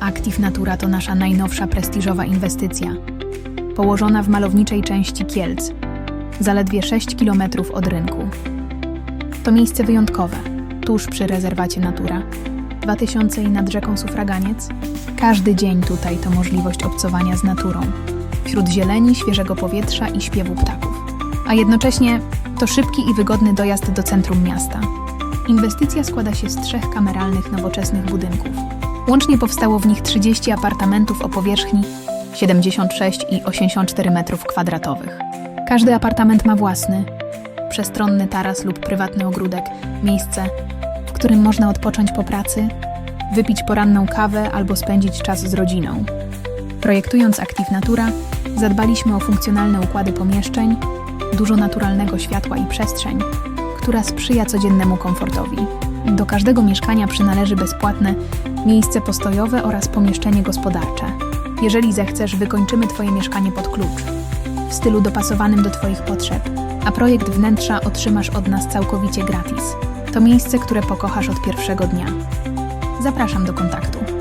Active Natura to nasza najnowsza prestiżowa inwestycja. Położona w malowniczej części Kielc, zaledwie 6 km od rynku. To miejsce wyjątkowe, tuż przy rezerwacie Natura. 2000 i nad rzeką Sufraganiec. Każdy dzień tutaj to możliwość obcowania z naturą. Wśród zieleni, świeżego powietrza i śpiewu ptaków. A jednocześnie to szybki i wygodny dojazd do centrum miasta. Inwestycja składa się z trzech kameralnych, nowoczesnych budynków. Łącznie powstało w nich 30 apartamentów o powierzchni 76 i 84 m2. Każdy apartament ma własny, przestronny taras lub prywatny ogródek, miejsce, w którym można odpocząć po pracy, wypić poranną kawę albo spędzić czas z rodziną. Projektując Active Natura, zadbaliśmy o funkcjonalne układy pomieszczeń, dużo naturalnego światła i przestrzeń, która sprzyja codziennemu komfortowi. Do każdego mieszkania przynależy bezpłatne miejsce postojowe oraz pomieszczenie gospodarcze. Jeżeli zechcesz, wykończymy Twoje mieszkanie pod klucz, w stylu dopasowanym do Twoich potrzeb, a projekt wnętrza otrzymasz od nas całkowicie gratis. To miejsce, które pokochasz od pierwszego dnia. Zapraszam do kontaktu.